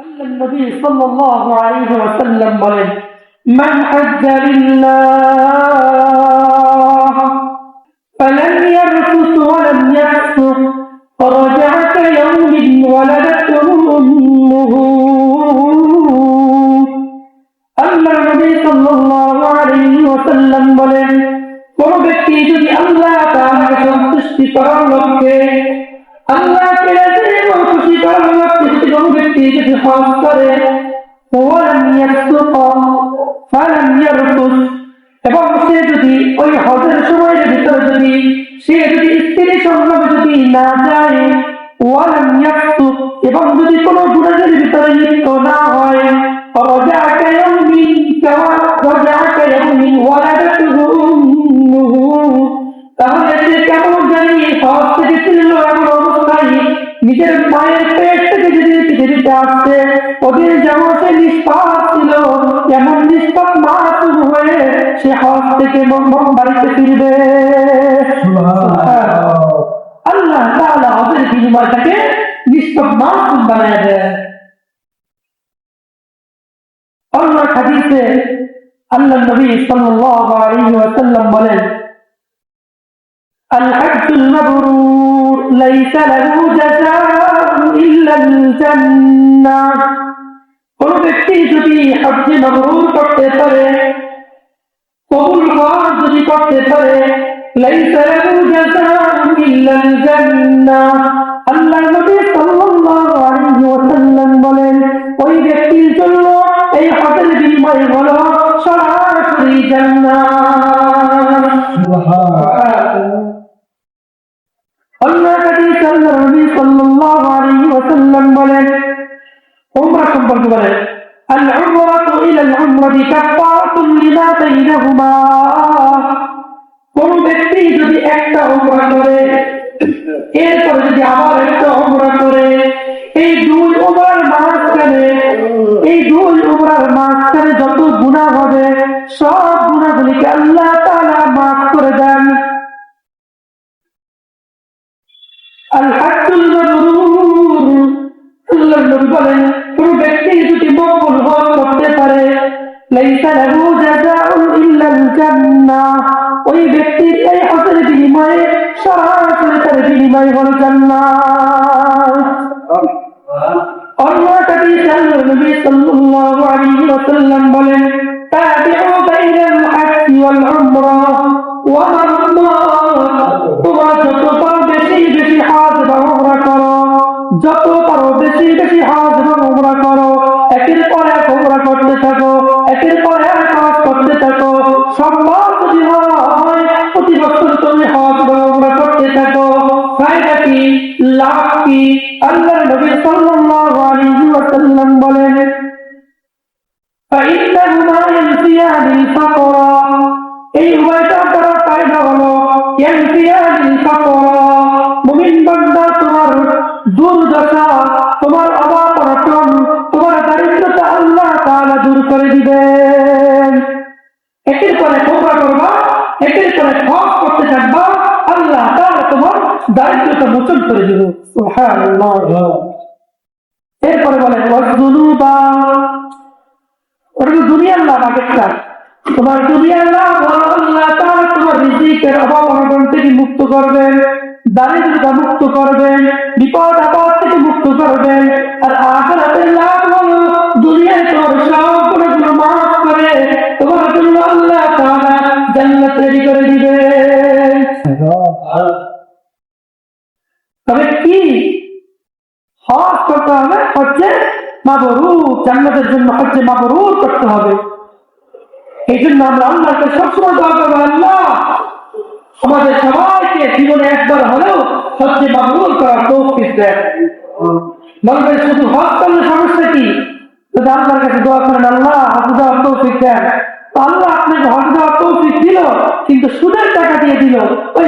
أن النبي صلى الله عليه وسلم بلد من حج لله فلم يرفث ولم يفسق فرجع كيوم ولدته أمه আল্লাহ নবী সাল্লাল্লাহু আলাইহি ওয়াসাল্লাম বলেন কোন ব্যক্তি যদি আল্লাহ তাআলাকে সন্তুষ্টি করার লক্ষ্যে ব্যক্তি যদি হজ করে এবং সে যদি ওই হজের সময়ের ভিতরে যদি, সে যদি স্ত্রী সঙ্গমে যদি না যায় এবং যদি কোনো গুণের ভিতরে লিপ্ত না হয় তাহলে সে কেমন জানি সব থেকে ছিল এমন অবস্থায় নিজের মায়ের ওদের যেমন সে নিষ্পাপ ছিল এমন নিষ্পাপ মা শুরু হয়ে সে হজ থেকে মম্মম বাড়িতে ফিরবে আল্লাহ তাআলা হজের বিনিময়টাকে নিষ্পাপ মা বানায় দেয় অন্য হাদিসে আল্লাহ নবী সাল্লাল্লাহু আলাইহি ওয়াসাল্লাম বলেন الحج المبرور ليس له جزاء إلا الجنة কোন ব্যক্তি যদি হাজি মবরুর করতে পারে কবুল হওয়ার যদি করতে পারে বলেন উমরা সম্পর্কে বলেন العمرة إلى العمرة كفارة لما بينهما কোন ব্যক্তি যদি একটা উমরা করে এরপর যদি আবার একটা উমরা করে এই দুই উমরার মাঝখানে এই দুই উমরার মাঝখানে যত গুনাহ হবে সব গুনাহগুলিকে আল্লাহ তাআলা মাফ করে দেন আল ওই ব্যক্তির এই হজের বিনিময়ে সরাসরি তার বিনিময় হলো জান্নাত। অন্য হাদিসে নবী সাল্লাল্লাহু আলাইহি ওয়াসাল্লাম বলেন, তাবিউ বাইনাল হজ্জ ওয়াল উমরা ওয়া তোমরা যত পারো বেশি বেশি হজ এবং উমরা করো। যত পারো বেশি বেশি হজ কি লাভ কি আল্লাহ নবী সাল্লাল্লাহু আলাইহি ওয়াসাল্লাম বলেন فإنهما ينفيان الفقر এই উভয়টার দ্বারা ফায়দা হলো ينفيان الفقر এরপরে বলে দুনিয়ার নাম তোমার দুনিয়ার অভাব থেকে মুক্ত করবেন, দারিদ্রতা মুক্ত করবেন, বিপদ আপদ থেকে মুক্ত করবেন হজ করতে হবে, হচ্ছে মাবরুর, জান্নাতের জন্য হচ্ছে মাবরুর করতে হবে। এই জন্য আমরা আল্লাহকে সবসময় দোয়া করব, আল্লাহ আমাদের সবাইকে জীবনে একবার হলেও হচ্ছে মাবরুর করার তৌফিক দেয় বলবেন, শুধু হজ করলে সমস্যা কি? যদি আল্লাহর কাছে দোয়া করেন, আল্লাহ, হজ দেওয়ার তৌফিক দেন। আল্লাহ আপনাকে হজ দেওয়ার তৌফিক দিল, কিন্তু সুদের টাকা দিয়ে দিল। ওই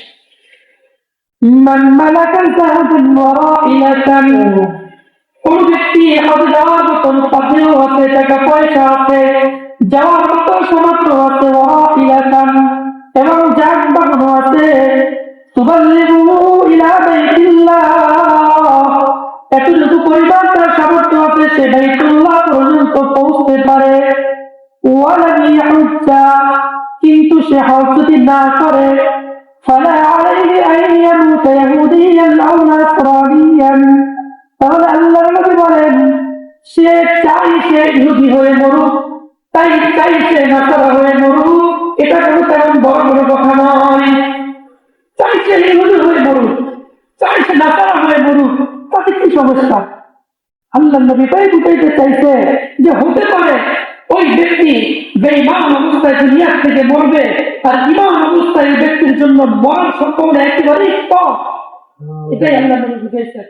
মালাকা যাহাবান ওয়া রাইলাতান কোন ব্যক্তি হজ যাওয়ার মতন পাথেও আছে, টাকা পয়সা আছে, যাওয়ার মতো সমর্থ আছে রাইলাতান এবং যানবাহন আছে। তুবাল্লিগু ইলা বাইতিল্লাহ। এতটুকু পরিবার তার সামর্থ্য আছে, সে বাইতুল্লাহ পর্যন্ত পৌঁছতে পারে। ওয়ালাম কিন্তু সে যদি না করে ইহুদি হয়ে মরুক, তাই চাই সে নাসারা হয়ে মরুক, এটা কোনো তেমন বড় বড় কথা নয়। চাই সে ইহুদি হয়ে মরুক চাই সে নাসারা হয়ে মরুক, তাতে কি সমস্যা? আল্লাহ নবী তাই বুঝাইতে চাইছে যে হতে পারে ওই ব্যক্তি যে ইমান অবস্থায় দুনিয়া থেকে মরবে, আর ইমান অবস্থায় ব্যক্তির জন্য মরণ সম্পূর্ণ একেবারেই কম। এটাই আল্লাহ নবী বুঝাইছে।